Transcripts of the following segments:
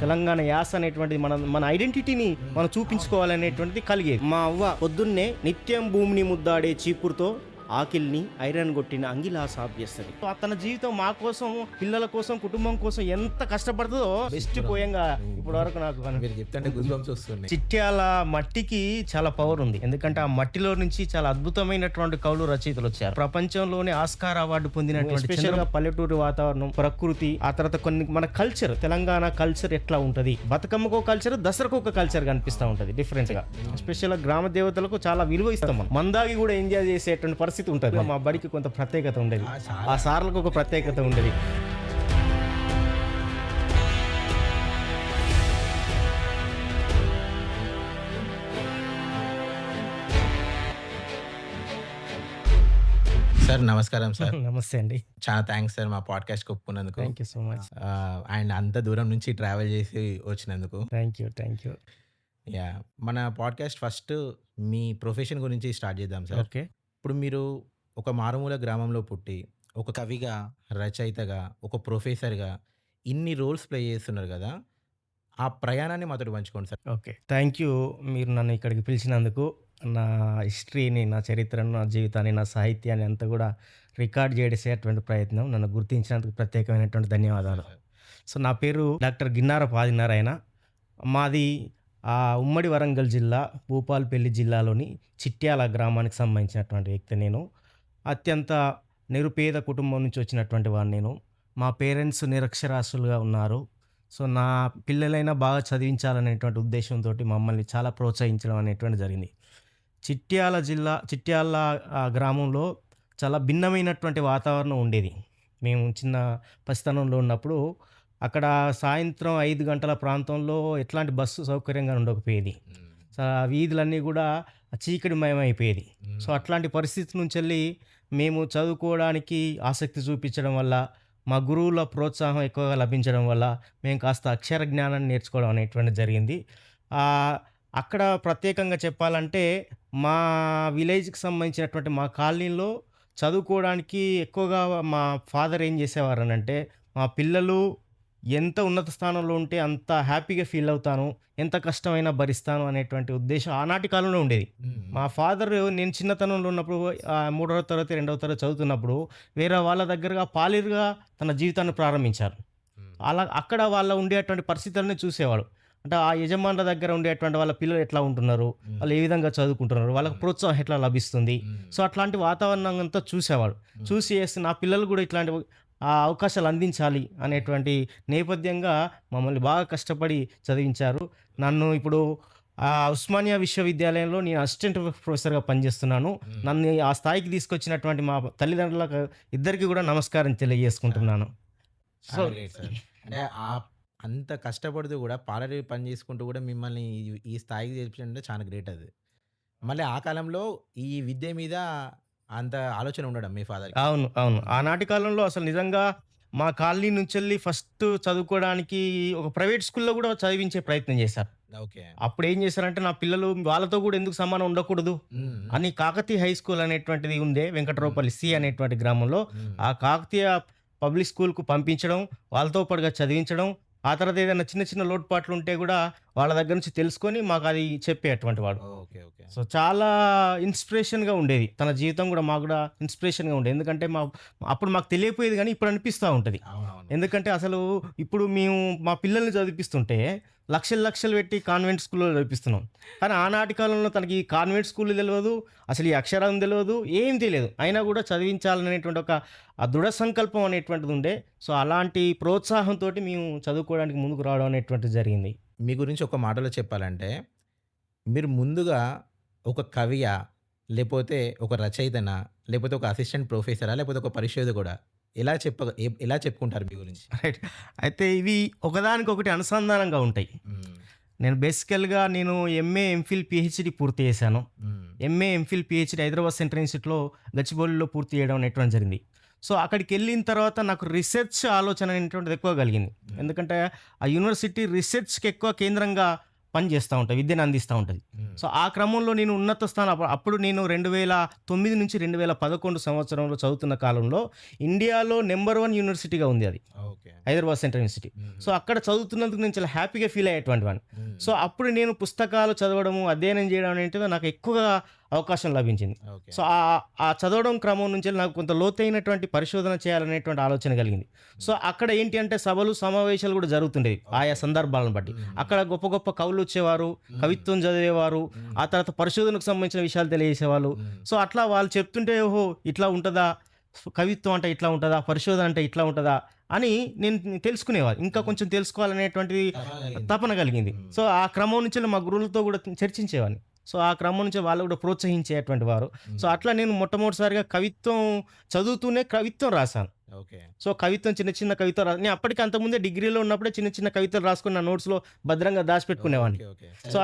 తెలంగాణ యాస అనేటువంటిది మన మన ఐడెంటిటీని మనం చూపించుకోవాలనేటువంటిది కలిగేది. మా అవ్వ పొద్దున్నే నిత్యం భూమిని ముద్దాడే చీపురుతో ఆకిల్ని ఐరన్ కొట్టిన అంగిలా సాఫ్ చేస్తుంది. తన జీవితం మా కోసం పిల్లల కోసం కుటుంబం కోసం ఎంత కష్టపడుతుందో బెస్ట్ పోయంగా ఇప్పటి వరకు నాకు మీరు చెప్తుంటే వస్తున్నాయి. చిట్యాల మట్టికి చాలా పవర్ ఉంది. ఎందుకంటే ఆ మట్టిలో నుంచి చాలా అద్భుతమైనటువంటి కవులు రచయితలు వచ్చారు. ప్రపంచంలోనే ఆస్కార్ అవార్డు పొందినటువంటి స్పెషల్గా పల్లెటూరు వాతావరణం ప్రకృతి ఆ తర్వాత కొన్ని మన కల్చర్ తెలంగాణ కల్చర్ ఎట్లా ఉంటది? బతుకమ్మకు కల్చర్ దసరకు ఒక కల్చర్ కనిపిస్తూ ఉంటది డిఫరెంట్గా. స్పెషల్గా గ్రామ దేవతలకు చాలా విలువ ఇస్తాం మందాగి కూడా ఎంజాయ్ చేసేటువంటి పరిస్థితి ఉంటుంది. మా బడికి కొంత ప్రత్యేకత ఉండేది. ఆ సార్లకు ఒక ప్రత్యేకత ఉండేది. సార్ నమస్కారం సార్. నమస్తే అండి. చాలా థ్యాంక్స్ సార్ మా podcast ఒప్పుకున్నందుకు. Thank you so much and అంత దూరం నుంచి ట్రావెల్ చేసి వచ్చినందుకు. Thank you thank you yeah మన పాడ్కాస్ట్ ఫస్ట్ మీ ప్రొఫెషన్ గురించి స్టార్ట్ చేద్దాం సార్. ఓకే ఇప్పుడు మీరు ఒక మారుమూల గ్రామంలో పుట్టి ఒక కవిగా రచయితగా ఒక ప్రొఫెసర్గా ఇన్ని రోల్స్ ప్లే చేస్తున్నారు కదా ఆ ప్రయాణాన్ని మాతో పంచుకోండి సార్. ఓకే. థ్యాంక్ యూ మీరు నన్ను ఇక్కడికి పిలిచినందుకు. నా హిస్టరీని నా చరిత్రను నా జీవితాన్ని నా సాహిత్యాన్ని అంతా కూడా రికార్డ్ చేసేటువంటి ప్రయత్నం నన్ను గుర్తించినందుకు ప్రత్యేకమైనటువంటి ధన్యవాదాలు. సో నా పేరు డాక్టర్ గిన్నారపు ఆదినారాయణ. మాది ఆ ఉమ్మడి వరంగల్ జిల్లా భూపాల్పల్లి జిల్లాలోని చిట్యాల గ్రామానికి సంబంధించినటువంటి వ్యక్తి నేను. అత్యంత నిరుపేద కుటుంబం నుంచి వచ్చినటువంటి వాడిని నేను. మా పేరెంట్స్ నిరక్షరాస్యులుగా ఉన్నారు. సో నా పిల్లలైనా బాగా చదివించాలనేటువంటి ఉద్దేశంతో మమ్మల్ని చాలా ప్రోత్సహించడం అనేటువంటి జరిగింది. చిట్యాల జిల్లా చిట్యాల గ్రామంలో చాలా భిన్నమైనటువంటి వాతావరణం ఉండేది. మేము చిన్న పసితనంలో ఉన్నప్పుడు అక్కడ సాయంత్రం ఐదు గంటల ప్రాంతంలో ఎట్లాంటి బస్సు సౌకర్యంగా ఉండకపోయేది. సో ఆ వీధులన్నీ కూడా చీకటిమయమైపోయేది. సో అట్లాంటి పరిస్థితి నుంచి వెళ్ళి మేము చదువుకోవడానికి ఆసక్తి చూపించడం వల్ల మా గురువుల ప్రోత్సాహం ఎక్కువగా లభించడం వల్ల మేము కాస్త అక్షర జ్ఞానాన్ని నేర్చుకోవడం అనేటువంటి జరిగింది. అక్కడ ప్రత్యేకంగా చెప్పాలంటే మా విలేజ్కి సంబంధించినటువంటి మా కాలనీలో చదువుకోవడానికి ఎక్కువగా మా ఫాదర్ ఏం చేసేవారు అంటే మా పిల్లలు ఎంత ఉన్నత స్థానంలో ఉంటే అంత హ్యాపీగా ఫీల్ అవుతాను ఎంత కష్టమైనా భరిస్తాను అనేటువంటి ఉద్దేశం ఆనాటి కాలంలో ఉండేది. మా ఫాదర్ నేను చిన్నతనంలో ఉన్నప్పుడు మూడవ తరగతి రెండవ తరగతి చదువుతున్నప్పుడు వేరే వాళ్ళ దగ్గరగా పాలిరుగా తన జీవితాన్ని ప్రారంభించారు. అలా అక్కడ వాళ్ళ ఉండేటువంటి పరిస్థితులని చూసేవాడు అంటే ఆ యజమానుల దగ్గర ఉండేటువంటి వాళ్ళ పిల్లలు ఎట్లా ఉంటున్నారు వాళ్ళు ఏ విధంగా చదువుకుంటున్నారు వాళ్ళకి ప్రోత్సాహం ఎట్లా లభిస్తుంది? సో అట్లాంటి వాతావరణం అంతా చూసేవాడు చూసి చేస్తే నా పిల్లలు కూడా ఇట్లాంటి ఆ అవకాశాలు అందించాలి అనేటువంటి నేపథ్యంగా మమ్మల్ని బాగా కష్టపడి చదివించారు. నన్ను ఇప్పుడు ఆ ఉస్మానియా విశ్వవిద్యాలయంలో నేను అసిస్టెంట్ ప్రొఫెసర్గా పనిచేస్తున్నాను. నన్ను ఆ స్థాయికి తీసుకొచ్చినటువంటి మా తల్లిదండ్రులకు ఇద్దరికి కూడా నమస్కారం తెలియజేసుకుంటున్నాను. సో. అంటే ఆ అంత కష్టపడుతూ కూడా పాలరీ పని చేసుకుంటూ కూడా మిమ్మల్ని ఈ- స్థాయికి చేర్పించడం చాలా గ్రేట్ అది. మళ్ళీ ఆ కాలంలో ఈ విద్య మీద అంత ఆలోచన ఉండడం మీ ఫాదర్ అవును అవును. ఆనాటి కాలంలో అసలు నిజంగా మా కాలనీ నుంచి వెళ్ళి ఫస్ట్ చదువుకోవడానికి ఒక ప్రైవేట్ స్కూల్లో కూడా చదివించే ప్రయత్నం చేశారు. ఓకే. అప్పుడు ఏం చేశారంటే నా పిల్లలు వాళ్ళతో కూడా ఎందుకు సమానం ఉండకూడదు? అని కాకతీయ హై స్కూల్ అనేటువంటిది ఉండే వెంకటరావుపల్లి సి అనేటువంటి గ్రామంలో. ఆ కాకతీయ పబ్లిక్ స్కూల్కు పంపించడం వాళ్ళతో పాటుగా చదివించడం ఆ తర్వాత ఏదైనా చిన్న చిన్న లోటుపాట్లు ఉంటే కూడా వాళ్ళ దగ్గర నుంచి తెలుసుకొని మాకు అది చెప్పేటువంటి వాడు. Okay okay. సో చాలా ఇన్స్పిరేషన్గా ఉండేది. తన జీవితం కూడా మాకు కూడా ఇన్స్పిరేషన్గా ఉండేది. ఎందుకంటే మా అప్పుడు మాకు తెలియపోయేది కానీ ఇప్పుడు అనిపిస్తూ ఉంటుంది. ఎందుకంటే అసలు ఇప్పుడు మేము మా పిల్లల్ని చదివిపిస్తుంటే లక్షలు లక్షలు పెట్టి కాన్వెంట్ స్కూల్లో చదివిస్తున్నాం కానీ ఆనాటి కాలంలో తనకి కాన్వెంట్ స్కూల్ తెలియదు అసలు ఈ అక్షరం తెలియదు ఏం తెలియదు. అయినా కూడా చదివించాలనేటువంటి ఒక దృఢ సంకల్పం అనేటువంటిది ఉండే. సో అలాంటి ప్రోత్సాహంతో మేము చదువుకోవడానికి ముందుకు రావడం అనేటువంటిది జరిగింది. మీ గురించి ఒక మాటలో చెప్పాలంటే మీరు ముందుగా ఒక కవియా లేకపోతే ఒక రచయితన లేకపోతే ఒక అసిస్టెంట్ ప్రొఫెసరా లేకపోతే ఒక పరిశోధకుడా? ఎలా చెప్ప ఎలా చెప్పుకుంటారు మీ గురించి? రైట్. అయితే ఇవి ఒకదానికొకటి అనుసంధానంగా ఉంటాయి. నేను బేసికల్గా నేను ఎంఏ ఎంఫిల్ పిహెచ్డి పూర్తి చేశాను. MA MPhil PhD Hyderabad central ఇన్స్టిట్యూట్లో గచ్చిబౌలిలో పూర్తి చేయడం అనేటువంటి జరిగింది. సో అక్కడికి వెళ్ళిన తర్వాత నాకు రీసెర్చ్ ఆలోచన అనేటువంటిది ఎక్కువ కలిగింది. ఎందుకంటే ఆ యూనివర్సిటీ రీసెర్చ్కి ఎక్కువ కేంద్రంగా పనిచేస్తూ ఉంటుంది విద్యను అందిస్తూ ఉంటుంది సో ఆ క్రమంలో నేను ఉన్నత స్థానం అప్పుడు- నేను రెండు వేల తొమ్మిది నుంచి రెండు వేల పదకొండు సంవత్సరంలో చదువుతున్న కాలంలో ఇండియాలో నెంబర్ వన్ యూనివర్సిటీగా ఉంది అది. Okay. Hyderabad central university. So అక్కడ చదువుతున్నందుకు నేను చాలా హ్యాపీగా ఫీల్ అయ్యేటువంటి వాడిని. సో అప్పుడు నేను పుస్తకాలు చదవడము అధ్యయనం చేయడం అనేది నాకు ఎక్కువగా అవకాశం లభించింది. సో ఆ చదవడం క్రమం నుంచి నాకు కొంత లోతైనటువంటి పరిశోధన చేయాలనేటువంటి ఆలోచన కలిగింది. సో అక్కడ ఏంటి అంటే సభలు సమావేశాలు కూడా జరుగుతుండేవి ఆయా సందర్భాలను బట్టి. అక్కడ గొప్ప గొప్ప కవులు వచ్చేవారు కవిత్వం చదివేవారు ఆ తర్వాత పరిశోధనకు సంబంధించిన విషయాలు తెలియజేసేవాళ్ళు. సో అట్లా వాళ్ళు చెప్తుంటే ఓహో ఇట్లా ఉంటుందా? కవిత్వం అంటే ఇట్లా ఉంటుందా? పరిశోధన అంటే ఇట్లా ఉంటుందా? అని నేను తెలుసుకునేవాడు ఇంకా కొంచెం తెలుసుకోవాలనేటువంటిది తపన కలిగింది. సో ఆ క్రమం నుంచి మా గురువులతో కూడా చర్చించేవాడిని సో ఆ క్రమం నుంచి వాళ్ళు కూడా ప్రోత్సహించేటువంటి వారు. సో అట్లా నేను మొట్టమొదటిసారిగా కవిత్వం చదువుతూనే కవిత్వం రాశాను. ఓకే. సో కవిత్వం చిన్న చిన్న కవిత రా నేను అప్పటికి అంతకుముందే డిగ్రీలో ఉన్నప్పుడే చిన్న చిన్న కవితలు రాసుకుని నా నోట్స్లో భద్రంగా దాచిపెట్టుకునేవాడిని సో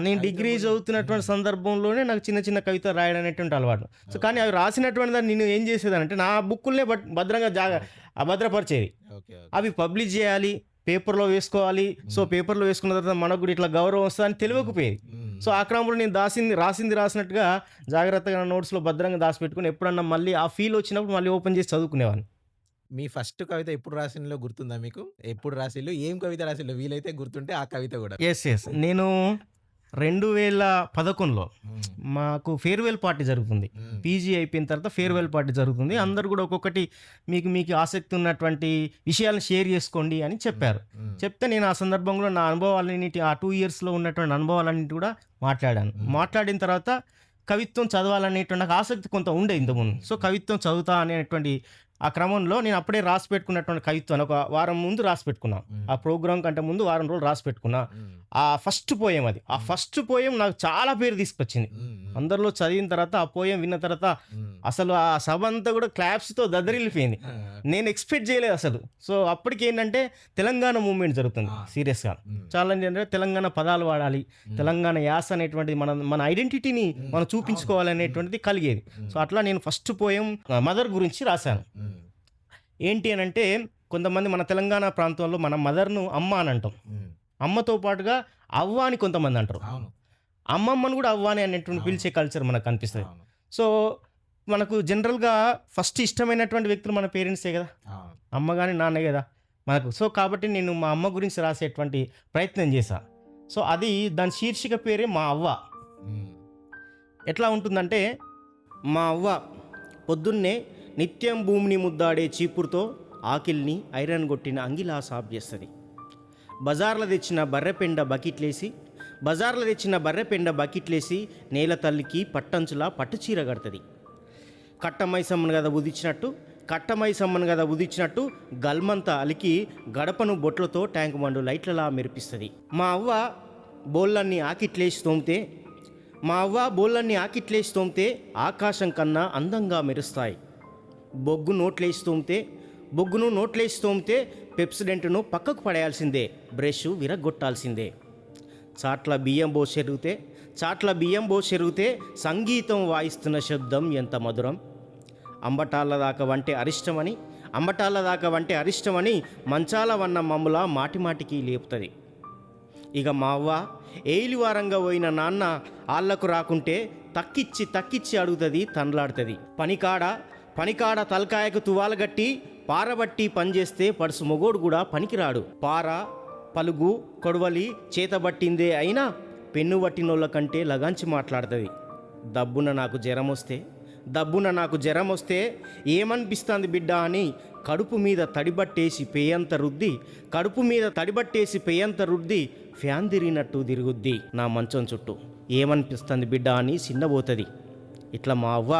నేను డిగ్రీ చదువుతున్నటువంటి సందర్భంలోనే నాకు చిన్న చిన్న కవిత రాయడం అనేటువంటి అలవాటు. సో కానీ అవి రాసినటువంటి దాన్ని నేను ఏం చేసేదానంటే నా బుక్కుల్నే బట్ భద్రంగా జాగా భద్రపరిచేది ఓకే ఓకే. అవి పబ్లిష్ చేయాలి పేపర్లో వేసుకోవాలి. సో పేపర్లో వేసుకున్న తర్వాత మనకు కూడా ఇట్లా గౌరవం వస్తుందని తెలియకపోయేది. మ్మ్. సో ఆ క్రమంలో నేను దాసింది రాసింది రాసినట్టుగా జాగ్రత్తగా నా నోట్స్లో భద్రంగా దాచిపెట్టుకుని ఎప్పుడన్నా మళ్ళీ ఆ ఫీల్ వచ్చినప్పుడు మళ్ళీ ఓపెన్ చేసి చదువుకునేవాడిని. మీ ఫస్ట్ కవిత ఎప్పుడు రాసినలో గుర్తుందా మీకు? ఎప్పుడు రాసిల్లు ఏం కవిత రాసిల్లు వీలైతే గుర్తుంటే ఆ కవిత కూడా. ఎస్ ఎస్ నేను రెండు వేల పదకొండులో. మాకు ఫేర్వెల్ పార్టీ జరుగుతుంది. పీజీ అయిపోయిన తర్వాత ఫేర్వెల్ పార్టీ జరుగుతుంది. అందరు కూడా ఒక్కొక్కటి మీకు మీకు ఆసక్తి ఉన్నటువంటి విషయాలను షేర్ చేసుకోండి అని చెప్పారు. చెప్తే నేను ఆ సందర్భంలో నా అనుభవాలన్నిటి ఆ టూ ఇయర్స్లో ఉన్నటువంటి అనుభవాలన్నిటి కూడా మాట్లాడాను. మాట్లాడిన తర్వాత కవిత్వం చదవాలనేటువంటి నాకు ఆసక్తి కొంత ఉండే ఇంతకుముందు. సో కవిత్వం చదువుతా అనేటువంటి ఆ క్రమంలో నేను అప్పుడే రాసి పెట్టుకున్నటువంటి కవిత్వాన్ని ఒక వారం ముందు రాసి పెట్టుకున్నా. ఆ ప్రోగ్రామ్ కంటే ముందు వారం రోజులు రాసి పెట్టుకున్నా. ఆ ఫస్ట్ పోయం అది. ఆ ఫస్ట్ పోయం నాకు చాలా పేరు తీసుకొచ్చింది. అందరిలో చదివిన తర్వాత ఆ పోయం విన్న తర్వాత. అసలు ఆ సభ అంతా కూడా క్లాప్స్తో దద్దరిల్లిపోయింది. నేను ఎక్స్పెక్ట్ చేయలేదు అసలు. సో అప్పటికి ఏంటంటే తెలంగాణ మూవ్మెంట్ జరుగుతుంది సీరియస్గా. చాలా ఏంటంటే తెలంగాణ పదాలు వాడాలి తెలంగాణ యాస అనేటువంటిది మన మన ఐడెంటిటీని మనం చూపించుకోవాలనేటువంటిది కలిగేది. సో అట్లా నేను ఫస్ట్ పోయం మదర్ గురించి రాశాను. ఏంటి అని అంటే కొంతమంది మన తెలంగాణ ప్రాంతంలో మన మదర్ను అమ్మ అని అంటాం. మ్మ్. అమ్మతో పాటుగా అవ్వ అని కొంతమంది అంటారు. అమ్మమ్మను కూడా అవ్వ అని అనేటువంటి పిలిచే కల్చర్ మనకు కనిపిస్తుంది. సో మనకు జనరల్గా ఫస్ట్ ఇష్టమైనటువంటి వ్యక్తులు మన పేరెంట్సే కదా? అమ్మ కానీ నాన్న కదా? మనకు. సో కాబట్టి నేను మా అమ్మ గురించి రాసేటువంటి ప్రయత్నం చేశా. సో అది దాని శీర్షిక పేరే మా అవ్వ. ఎట్లా ఉంటుందంటే మా అవ్వ పొద్దున్నే నిత్యం భూమిని ముద్దాడే చీపురుతో ఆకిల్ని ఐరన్ కొట్టిన అంగిలా సాఫ్ చేస్తుంది. బజార్లో తెచ్చిన బర్రెపెండ బకెట్లేసి బజార్లో తెచ్చిన బర్రెపెండ బకెట్లేసి నేల తల్లికి పట్టంచులా పట్టుచీర కడుతుంది. కట్టమైసమ్మను కదా ఉదిచ్చినట్టు కట్టమైసమ్మను కదా ఉదిచ్చినట్టు గల్మంతా అలికి గడపను బొట్లతో ట్యాంక్ మండు లైట్లలా మెరిపిస్తుంది. మా అవ్వ బోళ్ళన్ని ఆకిట్లేసి తోమితే మా అవ్వ బోళ్ళన్ని ఆకిట్లేసి తోమితే ఆకాశం కన్నా అందంగా మెరుస్తాయి. బొగ్గు నోట్లేసి తోమితే బొగ్గును నోట్లేసి తోమితే పెప్సిడెంట్ను పక్కకు పడేయాల్సిందే బ్రష్ విరగొట్టాల్సిందే చాట్ల బియ్యం బో చెరిగితే చాట్ల బియ్యం బో చెరిగితే సంగీతం వాయిస్తున్న శబ్దం ఎంత మధురం. అంబటాల దాకా వంటే అరిష్టమని అంబటాల దాకా వంటే అరిష్టమని మంచాల వన్న మమ్ముల మాటిమాటికి లేపుతుంది. ఇక మా అవ్వ ఏలివారంగా పోయిన నాన్న ఆళ్ళకు రాకుంటే తక్కిచ్చి తక్కిచ్చి అడుగుతుంది తండ్లాడుతుంది. పనికాడ? పనికాడ తలకాయకు తువాలగట్టి పారబట్టి పనిచేస్తే పడుసు మొగోడు కూడా పనికిరాడు. పార పలుగు కొడవలి చేతబట్టిందే అయినా పెన్ను పట్టినోళ్ళ కంటే లగాంచి మాట్లాడుతుంది. దబ్బున నాకు జ్వరం వస్తే దబ్బున నాకు జ్వరం వస్తే ఏమనిపిస్తుంది బిడ్డ అని కడుపు మీద తడిబట్టేసి పేయంత రుద్ది కడుపు మీద తడిబట్టేసి పేయంత రుద్ది ఫ్యాన్ తిరిగినట్టు తిరుగుద్ది నా మంచం చుట్టూ. ఏమనిపిస్తుంది బిడ్డ అని చిన్నబోతుంది ఇట్లా మా అవ్వ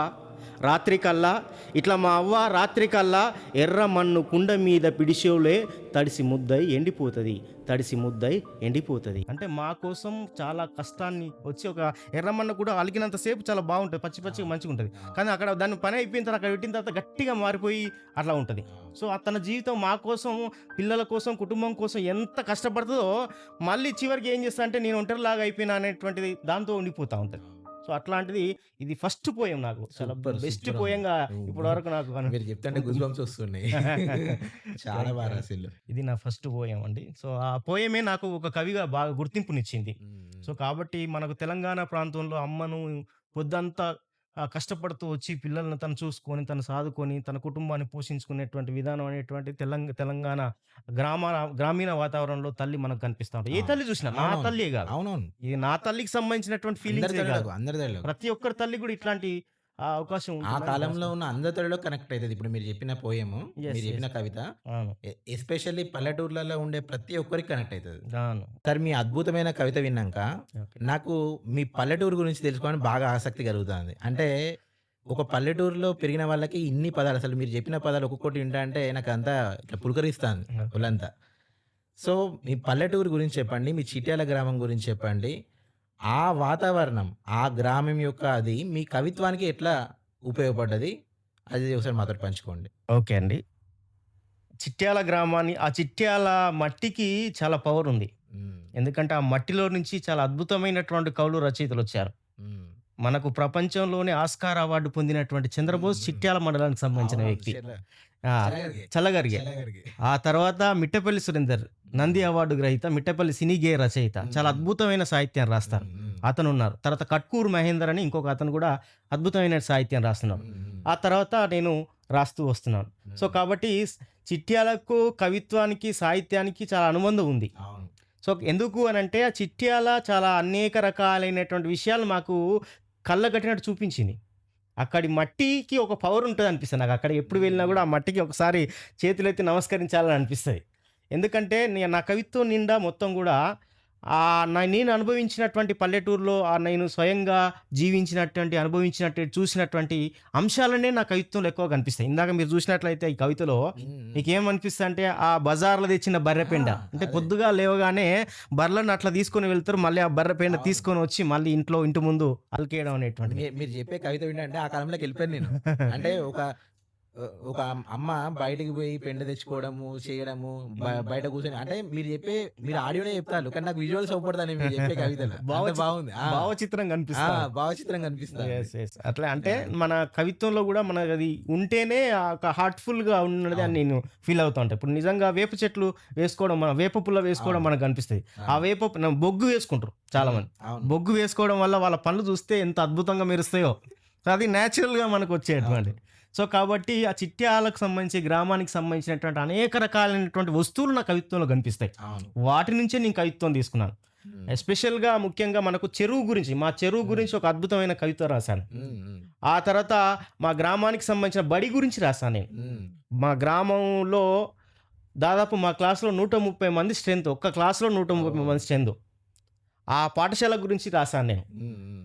రాత్రికల్లా. ఇట్లా మా అవ్వ రాత్రికల్లా ఎర్ర మన్ను కుండ మీద పిడిషోలే తడిసి ముద్దై ఎండిపోతుంది. తడిసి ముద్దై ఎండిపోతుంది. అంటే మా కోసం చాలా కష్టాన్ని వచ్చి ఒక ఎర్రమన్న కూడా అలిగినంత సేపు చాలా బాగుంటుంది. పచ్చి పచ్చిగా మంచిగా ఉంటుంది. కానీ అక్కడ దాని పని అయిపోయిన తర్వాత అక్కడ పెట్టిన తర్వాత గట్టిగా మారిపోయి అట్లా ఉంటుంది. సో ఆ తన జీవితం మా కోసం పిల్లల కోసం కుటుంబం కోసం ఎంత కష్టపడుతుందో మళ్ళీ చివరికి ఏం చేస్తా అంటే నేను ఒంటరిలాగా అయిపోయినా అనేటువంటిది దాంతో ఉండిపోతూ ఉంటుంది. సో అట్లాంటిది ఇది ఫస్ట్ పోయం నాకు. చాలా బెస్ట్. పోయంగా ఇప్పటి వరకు నాకు మీరు గుజ్ బంప్స్ వస్తున్నాయి. చాలా బాగా రాసిల్లు ఇది నా ఫస్ట్ పోయం అండి. సో ఆ పోయమే నాకు ఒక కవిగా బాగా గుర్తింపునిచ్చింది. సో కాబట్టి మనకు తెలంగాణ ప్రాంతంలో అమ్మను పొద్దంతా కష్టపడుతూ వచ్చి పిల్లల్ని తను చూసుకొని, తను సాదుకొని, తన కుటుంబాన్ని పోషించుకునేటువంటి విధానం అనేటువంటిది తెలంగ తెలంగాణ గ్రామ గ్రామీణ వాతావరణంలో తల్లి మనకు కనిపిస్తా ఉంటది. ఏ. తల్లి చూసినా నా. తల్లియే గాదు. అవునవును. ఇది నా తల్లికి సంబంధించినటువంటి ఫీలింగ్సే. ప్రతి ఒక్కరి తల్లి గూడా ఇట్లాంటి ఆహ్, అవకాశం ఆ ఉంటుందని కాలంలో. ఉన్న అందరి తల్లులకు కనెక్ట్ అయితది. ఇప్పుడు మీరు చెప్పిన పోయెము. మీరు చెప్పిన. కవిత అవును. ఎస్పెషల్లీ పల్లెటూర్లలో ఉండే ప్రతి ఒక్కరికి కనెక్ట్. అవును. సార్ మీ అద్భుతమైన కవిత విన్నాక ఓకే. నాకు మీ పల్లెటూరు గురించి తెలుసుకోవాలని బాగా ఆసక్తి కలుగుతుంది. అంటే ఒక పల్లెటూరులో పెరిగిన వాళ్ళకి ఇన్ని పదాలు అసలు మీరు చెప్పిన పదాలు ఒక్కొక్కటి వింటంటే నాకంతా ఇట్లా పులకరిస్తాంది ఓకే. ఒళ్ళంతా. సో మీ పల్లెటూరు గురించి చెప్పండి. మీ చిట్యాల గ్రామం గురించి చెప్పండి. ఆ వాతావరణం, ఆ గ్రామం యొక్క అది మీ కవిత్వానికి ఎట్లా ఉపయోగపడ్డది? అది ఒకసారి మాతోటి పంచుకోండి. ఓకే అండి. చిట్యాల గ్రామాన్ని ఆ చిట్యాల మట్టికి చాలా పవర్ ఉంది. హ్మ్. ఎందుకంటే ఆ మట్టిలో నుంచి చాలా అద్భుతమైనటువంటి కవులు, రచయితలొచ్చారు. హ్మ్. మనకు ప్రపంచంలోనే ఆస్కార్ అవార్డు పొందినటువంటి చంద్రబోస్ హ్మ్. చిట్యాల మండలానికి సంబంధించిన. వ్యక్తి. చెల్లగరిగే. ఆ తర్వాత మిట్టపల్లి సురేందర్ నంది అవార్డు గ్రహీత, మిట్టపల్లి సినీ గేయ రచయిత. చాలా. అద్భుతమైన సాహిత్యాన్ని రాస్తారు. హ్మ్. అతనున్నారు. తర్వాత కట్కూరు మహేందర్ అని ఇంకొక అతను కూడా అద్భుతమైన సాహిత్యం రాస్తున్నాడు. ఆ తర్వాత నేను రాస్తూ వస్తున్నాను. సో. కాబట్టి చిట్యాలకు, కవిత్వానికి, సాహిత్యానికి చాలా అనుబంధం ఉంది. సో ఎందుకు అనంటే ఆ చిట్యాల చాలా అనేక రకాలైనటువంటి విషయాలు మాకు కళ్ళగట్టినట్టు చూపించింది. అక్కడి మట్టికి ఒక పవర్ ఉంటుంది అనిపిస్తుంది నాకు. అక్కడ ఎప్పుడు వెళ్ళినా కూడా ఆ మట్టికి ఒకసారి చేతులెత్తి నమస్కరించాలని అనిపిస్తుంది ఎందుకంటే నా కవిత్వం నిండా మొత్తం కూడా నేను అనుభవించినటువంటి పల్లెటూరులో నేను స్వయంగా జీవించినటువంటి, అనుభవించినట్టు, చూసినటువంటి అంశాలనే నా కవిత్వంలో ఎక్కువ కనిపిస్తాయి. ఇందాక మీరు చూసినట్లయితే ఈ కవితలో హ్మ్. హ్మ్. మీకేమనిపిస్తదంటే ఆ బజార్‌లో తెచ్చిన బర్రె పెండ. ఆ! అంటే అదే. పొద్దుగా లేవగానే బర్రెలను అట్లా తీసుకొని వెళ్తారు. మళ్ళీ ఆ బర్రె పెండ అవును. తీసుకొని వచ్చి మళ్ళీ ఇంట్లో ఇంటి ముందు అలికేయడం అనేటువంటిది. మీ మీరు చెప్పే కవిత వింటంటే ఆ కాలంలోకి వెళ్ళిపోయాను నేను. అంటే ఒక ఒక అమ్మ బయటికి పోయి పెండ తెచ్చుకోవడము, చేయడము, బయట కూర్చొని అంటే మీరు చెప్పే మీరు ఆడియోనే చెప్తారు. కానీ నాకు విజువల్స్ అవుపడతాయి మీరు చెప్పే కవితలు. బాగుంది. భావచిత్రం! కనిపిస్తా. భావచిత్రం కనిపిస్తాంది. అట్లా అంటే! మన కవిత్వంలో గూడా మనకది ఉంటేనే ఆహ్, ఒక హార్ట్‌ఫుల్‌గా ఉన్నది అని. నేను ఫీల్ అవుతా ఉంటా. ఇప్పుడు నిజంగా వేప చెట్లు వేసుకోవడం మన వేప పుల్ల వేసుకోవడం. మనకు కనిపిస్తది. ఆ. వేప బొగ్గు వేసుకుంటారు చాలా. మంది. బొగ్గు వేసుకోవడం వల్ల వాళ్ళ పనులు చూస్తే ఎంత అద్భుతంగా మెరుస్తాయో. అది నేచురల్‌గా మనకు వచ్చేటువంటిది. అవును. సో కాబట్టి ఆ చిట్యాలకు సంబంధించి, గ్రామానికి సంబంధించినటువంటి అనేక రకాలైనటువంటి వస్తువులు నా కవిత్వంలో కనిపిస్తాయి. వాటి నుంచే నేను కవిత్వం తీసుకున్నాను. ఎస్పెషల్‌గా ముఖ్యంగా మనకు చెరువు గురించి, మా చెరువు. గురించి ఒక అద్భుతమైన కవిత రాశాను. ఆ తర్వాత మా గ్రామానికి సంబంధించిన బడి గురించి రాశాను నేను. మా గ్రామంలో దాదాపు మా క్లాస్‌లో 130 మంది స్ట్రెంత్. ఒక్క క్లాస్‌లో 130 ఓహ్! మంది స్ట్రెంత్. ఆ పాఠశాల గురించి రాశాను నేను.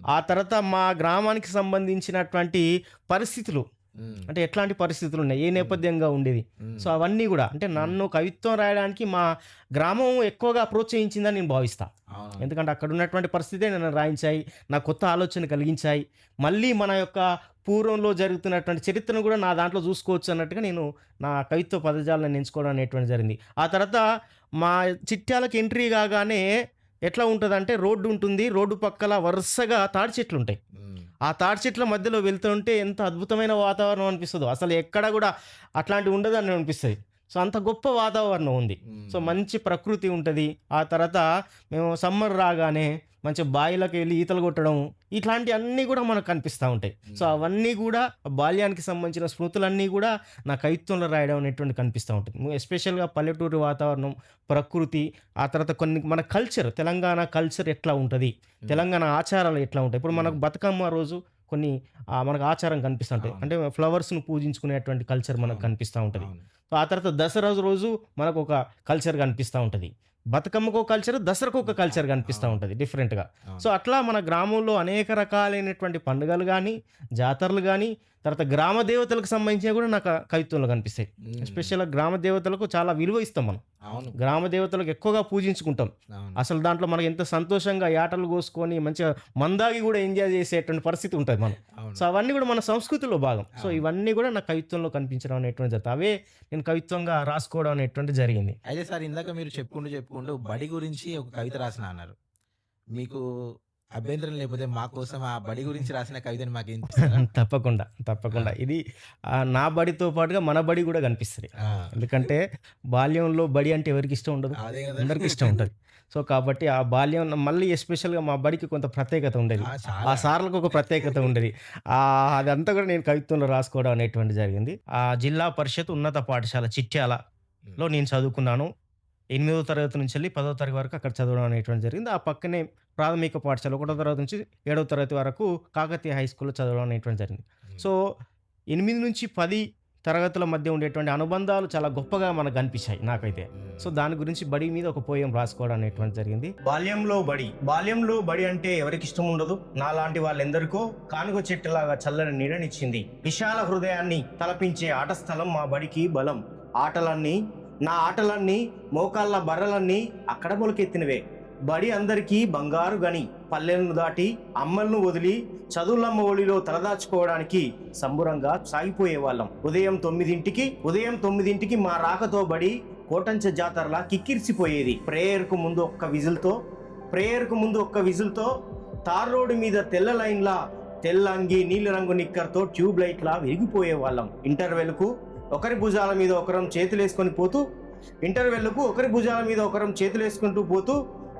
ఆ తర్వాత మా గ్రామానికి సంబంధించినటువంటి పరిస్థితులు. అంటే ఎట్లాంటి పరిస్థితులు ఉన్నాయి? ఏ. నేపథ్యంగా ఉండేది? సో. అవన్నీ గూడా అంటే. నన్ను కవిత్వం రాయడానికి మా గ్రామం ఎక్కువగా ప్రోత్సహించిందని నేను భావిస్తా. అవును. ఎందుకంటే అక్కడ ఉన్నటువంటి పరిస్థితే నన్ను రాయించాయి. నాకు కొత్త ఆలోచన కలిగించాయి. మళ్ళీ మన యొక్క పూర్వంలో జరుగుతున్నటువంటి చరిత్రను గూడా నా దాంట్లో చూసుకోవచ్చు అన్నట్టుగా నేను నా కవిత్వ పదజాలను ఎంచుకోవడం అనేటువంటిది జరిగింది. ఆ తర్వాత మా చిట్యాలకు ఎంట్రీ కాగానే ఎట్లా ఉంటదంటే రోడ్డు ఉంటుంది. రోడ్డు పక్కల వరుసగా తాటి చెట్లుంటాయి. హ్మ్. ఆ తాటి చెట్ల మధ్యలో వెళ్తుంటే ఎంత అద్భుతమైన వాతావరణం అనిపిస్తదో. అసలు ఎక్కడ గూడా అట్లాంటివి ఉండదని అనిపిస్తది. సో అంత గొప్ప వాతావరణం ఉంది. సో. మంచి ప్రకృతి ఉంటది. ఆ తర్వాత మేము సమ్మర్ రాగానే మంచి బాయిలకెళ్ళి ఈతలు కొట్టడం ఇట్లాంటియన్నీ గూడా మనకు కనిపిస్తా ఉంటాయి. సో. అవన్నీ గూడా బాల్యానికి సంబంధించిన స్మృతులన్నీ గూడా నా కవిత్వంలో రాయడం అనేటువంటిది కనిపిస్తా ఉంటుంది. ఎస్పెషల్‌గా పల్లెటూరి వాతావరణం, ప్రకృతి ఆ తర్వాత కొన్ని మన కల్చర్ తెలంగాణ కల్చర్ ఎట్లా ఉంటది? తెలంగాణ ఆచారాలు ఎట్లా ఉంటాయి? ఇప్పుడు మనకు. బతుకమ్మ రోజు కొన్ని మనకు ఆచారం కనిపిస్తా ఉంటాయి. అంటే ఫ్లవర్స్‌ని పూజించుకునేటువంటి కల్చర్ మనకు. కనిపిస్తా ఉంటది. ఆ తర్వాత దసరా రోజు మనకొక కల్చర్ కనిపిస్తా ఉంటది. బతుకమ్మకో కల్చర్, దసరాకొక కల్చర్ కనిపిస్తా. ఉంటది డిఫరెంట్‌గా. సో. అట్లా మన గ్రామంలో అనేక రకాలైనటువంటి పండుగలు గానీ, జాతరలు గానీ, తర్వాత గ్రామ దేవతలకు సంబంధించినవి గూడా నాకు కవిత్వంలో కనిపిస్తాయి. ఎస్పెషల్‌గా గ్రామ దేవతలకు చాలా విలువ ఇస్తాం మనం. అవును. గ్రామ దేవతలకు ఎక్కువగా పూజించుకుంటాం. అసలు దాంట్లో మనకు ఎంత సంతోషంగా యాటలు కోసుకొని మంచిగా మందాగి గూడా ఎంజాయ్ చేసేటువంటి పరిస్థితి ఉంటది మనం. సో అవన్నీ గూడా మన సంస్కృతిలో భాగం. సో. ఇవన్నీ గూడా నా కవిత్వంలో కనిపించడం అనేటువంటిది జరుగుతాయి. అవే నేను కవిత్వంగా రాసుకోవడం అనేటువంటిది జరిగింది. అయితే సార్ ఇందాక మీరు చెప్పుకుంటూ, చెప్పుకుంటూ బడి గురించి ఒక కవిత రాసిన అన్నారు. మీకు అభ్యంతరం లేకపోతే మా కోసం ఆ బడి గురించి రాసిన కవితని మాకు? తప్పకుండా. తప్పకుండా. ఇది నా బడితో పాటుగా మన బడి గూడా కనిపిస్తది. ఎందుకంటే బాల్యంలో బడి అంటే ఎవరికిష్టం ఉండదు? అదే గదా! అందరికి ఇష్టం ఉంటది. సో, కాబట్టి ఆ బాల్యం మళ్ళీ ఎస్పెషల్‌గా మా బడికి కొంత ప్రత్యేకత ఉండేది. ఆ! సార్‌లకు ఒక ప్రత్యేకత ఉండేది. అదంతా కూడా నేను కవిత్వంలో రాసుకోవడం అనేటువంటిది జరిగింది. ఆ జిల్లా పరిషత్ ఉన్నత పాఠశాల చిట్యాలలో. నేను చదువుకున్నాను. ఎనిమిదో తరగతి నుంచెల్లి 10వ తరగతి వరకు అక్కడ చదవడం అనేటువంటిది జరిగింది. ఆ పక్కనే ప్రాథమిక పాఠశాల ఒకటో తరగతి నుంచి ఏడవ తరగతి వరకు కాకతీయ హై స్కూల్‌లో చదవడం అనేటువంటిది జరిగింది. సో, 8-10 తరగతుల మధ్య ఉండేటువంటి అనుబంధాలు చాలా గొప్పగా మనకు కనిపించాయి నాకైతే. సో. దాని గురించి బడి మీద ఒక పోయెమ్ రాసుకోవడం అనేటువంటిది జరిగింది. బాల్యంలో బడి. బాల్యంలో బడి అంటే ఎవరికిష్టం ఉండదు. నాలాంటి వాళ్ళెందరికో కానుగ చెట్టులాగా చల్లని నీడనిచ్చింది. విశాల హృదయాన్ని తలపించే ఆట స్థలం మా బడికి బలం. ఆటలన్నీ నా ఆటలన్నీ మోకాళ్ళ బర్రలన్నీ అక్కడ మొలకెత్తినవే. బడి అందరికీ బంగారు గని. పల్లెలను దాటి అమ్మలను వదిలి చదువులమ్మ ఒడిలో తలదాచుకోవడానికి సంబురంగా సాగిపోయేవాళ్ళం. ఉదయం తొమ్మిదింటికి ఉదయం తొమ్మిదింటికి మా రాకతో బడి కోటంచ జాతరలా కిక్కిరిసిపోయేది. ప్రేయర్‌కు ముందు ఒక్క విజిల్‌తో ప్రేయర్‌కు ముందు ఒక్క విజిల్‌తో తార్ రోడ్డు మీద తెల్ల లైన్‌లా తెల్ల అంగి నీలిరంగు నిక్కర్‌తో ట్యూబ్ లైట్‌లా విరిగిపోయేవాళ్ళం ఇంటర్వెల్‌కు ఒకరి భుజాల మీద ఒకరం చేతులేసుకొని పోతూ ఇంటర్వెల్‌కు ఒకరి భుజాల మీద ఒకరం చేతులేసుకుంటూ పోతూ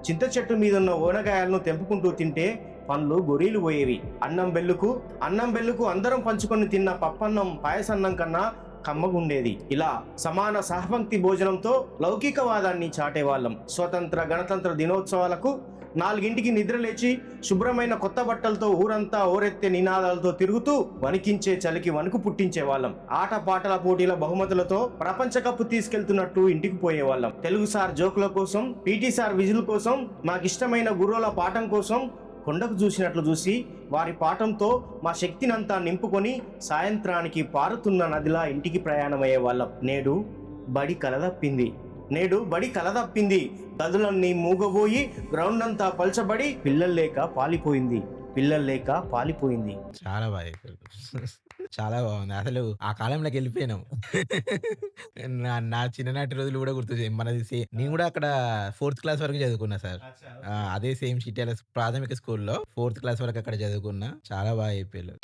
చింత చెట్టు మీద ఉన్న ఓనగాయలను తెంపుకుంటూ తింటే పండ్లు గొరీలు పోయేవి. అన్నం బెల్లుకు అన్నం బెల్లుకు అందరం పంచుకొని తిన్న పప్పన్నం పాయసన్నం కన్నా కమ్మగుండేది. ఇలా సమాన సహపంక్తి భోజనంతో లౌకికవాదాన్ని చాటేవాళ్ళం. స్వతంత్ర, గణతంత్ర దినోత్సవాలకు నాలుగింటికి నిద్రలేచి శుభ్రమైన కొత్త బట్టలతో ఊరంతా ఓరెత్తే నినాదాలతో తిరుగుతూ వణికించే చలికి వణుకు పుట్టించేవాళ్ళం. ఆట పాటల పోటీల బహుమతులతో ప్రపంచ కప్పు తీసుకెళ్తున్నట్టు ఇంటికి పోయేవాళ్ళం. తెలుగు సార్ జోకుల కోసం, పీటీ సార్ విజిల్ కోసం, మాకిష్టమైన గుర్రాల పాఠం కోసం కొండకు చూసినట్లు చూసి వారి పాఠంతో మా శక్తినంతా నింపుకొని సాయంత్రానికి పారుతున్న నదిలా ఇంటికి ప్రయాణమయ్యేవాళ్ళం. నేడు బడి కలదప్పింది. నేడు బడి కలదప్పింది. గదులన్నీ మూగబోయి గ్రౌండంతా పల్చబడి పిల్లల్లేక పాలిపోయింది. పిల్లల్లేక పాలిపోయింది. చాలా బాగా చెప్పారు. చాలా బాగుంది. అసలు ఆ కాలంలోకెళ్ళిపోయినాం. నా నా చిన్ననాటి రోజులు కూడా గుర్తు మనది సే నేను కూడా అక్కడ ఫోర్త్ క్లాస్ వరకు చదువుకున్నా సార్. ఆ! అదే సేమ్ చిట్యాల ప్రాథమిక స్కూల్‌లో ఫోర్త్ క్లాస్ వరకు అక్కడ చదువుకున్నా. చాలా బాగా చెప్పిర్రు.